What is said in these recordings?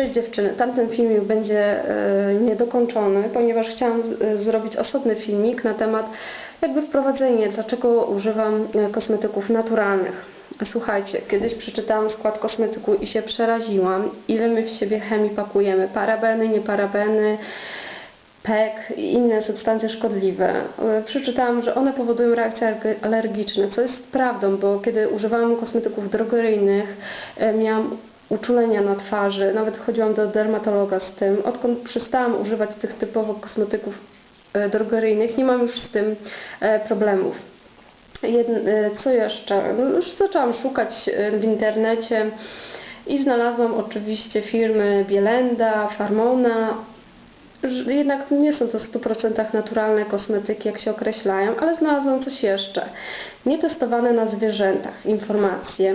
Cześć dziewczyny, tamten filmik będzie e, niedokończony, ponieważ chciałam e, zrobić osobny filmik na temat jakby wprowadzenie, dlaczego używam e, kosmetyków naturalnych. Słuchajcie, kiedyś przeczytałam skład kosmetyku i się przeraziłam, ile my w siebie chemii pakujemy. Parabeny, nieparabeny, PEG i inne substancje szkodliwe. Przeczytałam, że one powodują reakcje alerg- alergiczne, co jest prawdą, bo kiedy używałam kosmetyków drogeryjnych, miałam uczulenia na twarzy, nawet chodziłam do dermatologa z tym. Odkąd przestałam używać tych typowo kosmetyków e, drogeryjnych, nie mam już z tym e, problemów. E, co jeszcze? No, Już zaczęłam szukać w internecie i znalazłam oczywiście firmy Bielenda, Farmona, jednak nie są to w 100% naturalne kosmetyki, jak się określają, ale znalazłam coś jeszcze. Nietestowane na zwierzętach informacje.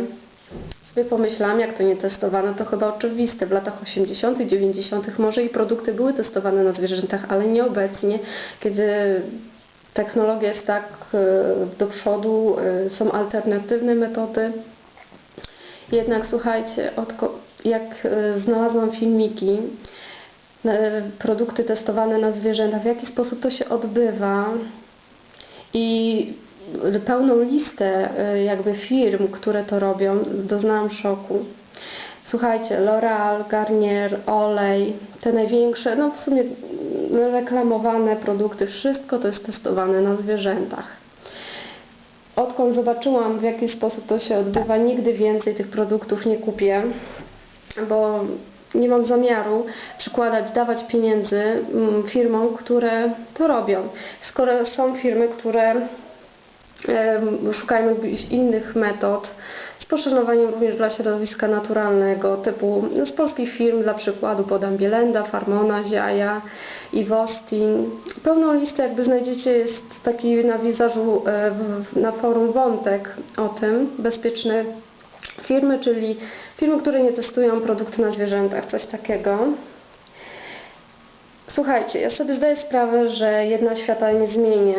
Sobie pomyślałam, jak to nie testowane, to chyba oczywiste. W latach 80., 90. może i produkty były testowane na zwierzętach, ale nie obecnie, kiedy technologia jest tak e, do przodu, e, są alternatywne metody. Jednak słuchajcie, jak e, znalazłam filmiki, produkty testowane na zwierzętach, w jaki sposób to się odbywa i pełną listę e, jakby firm, które to robią, doznałam szoku. Słuchajcie, L'Oreal, Garnier, Olej, te największe, no w sumie mm, reklamowane produkty, wszystko to jest testowane na zwierzętach. Odkąd zobaczyłam, w jaki sposób to się odbywa, nigdy więcej tych produktów nie kupię, bo nie mam zamiaru przykładać, dawać pieniędzy mm, firmom, które to robią. Skoro są firmy, które jakichś innych metod z poszanowaniem również dla środowiska naturalnego, typu no, z polskich firm dla przykładu podam Bielenda, Farmona, Ziaja, Ivostin. Pełną listę jakby znajdziecie jest taki na wizażu e, na forum Wątek o tym, bezpieczne firmy, czyli firmy, które nie testują produktu na zwierzętach, coś takiego. Słuchajcie, ja sobie zdaję sprawę, że jedna świata nie zmienię,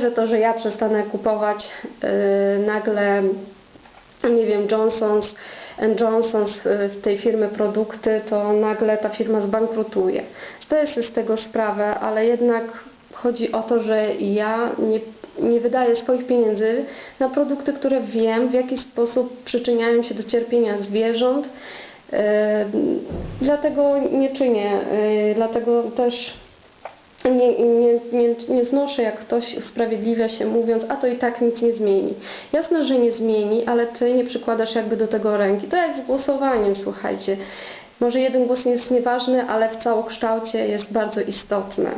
że to, że ja przestanę kupować yy, nagle, nie wiem, Johnson's Johnson's w- w tej firmy produkty, to nagle ta firma zbankrutuje. Zdaję sobie z tego sprawę, ale jednak chodzi o to, że ja nie, nie wydaję swoich pieniędzy na produkty, które wiem, w jaki sposób przyczyniają się do cierpienia zwierząt. Yy, Dlatego nie czynię, yy, dlatego też nie, nie, nie, nie znoszę, jak ktoś usprawiedliwia się mówiąc, a to i tak nic nie zmieni. Jasne, że nie zmieni, ale ty nie przykładasz jakby do tego ręki. To jak z głosowaniem, słuchajcie. Może jeden głos nie jest nieważny, ale w całokształcie jest bardzo istotny.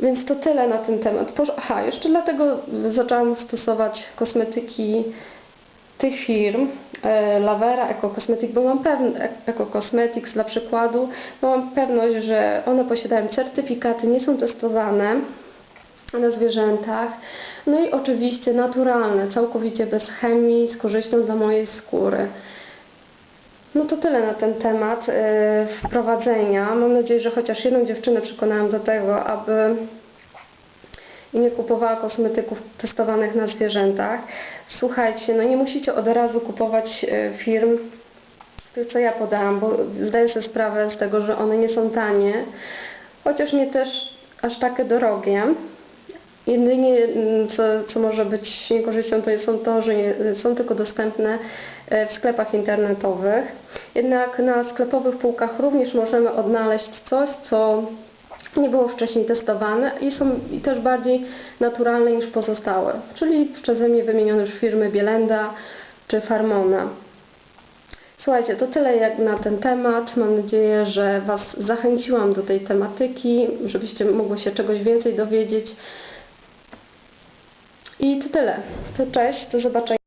Więc to tyle na ten temat. Aha, jeszcze dlatego zaczęłam stosować kosmetyki tych firm, e, Lavera, Eco Cosmetic, bo mam pewność, Eco Cosmetics dla przykładu, bo mam pewność, że one posiadają certyfikaty, nie są testowane na zwierzętach, no i oczywiście naturalne, całkowicie bez chemii, z korzyścią dla mojej skóry. No to tyle na ten temat e, wprowadzenia. Mam nadzieję, że chociaż jedną dziewczynę przekonałam do tego, aby i nie kupowała kosmetyków testowanych na zwierzętach. Słuchajcie, no nie musicie od razu kupować e, firm, tych co ja podałam, bo zdaję sobie sprawę z tego, że one nie są tanie, chociaż nie też aż takie drogie. Jedynie mm, co, co może być niekorzyścią to są to, że nie, są tylko dostępne e, w sklepach internetowych. Jednak na sklepowych półkach również możemy odnaleźć coś, co nie było wcześniej testowane i są też bardziej naturalne niż pozostałe, czyli przeze mnie wymienione już firmy Bielenda czy Farmona. Słuchajcie, to tyle jak na ten temat. Mam nadzieję, że Was zachęciłam do tej tematyki, żebyście mogły się czegoś więcej dowiedzieć. I to tyle. To cześć, do zobaczenia.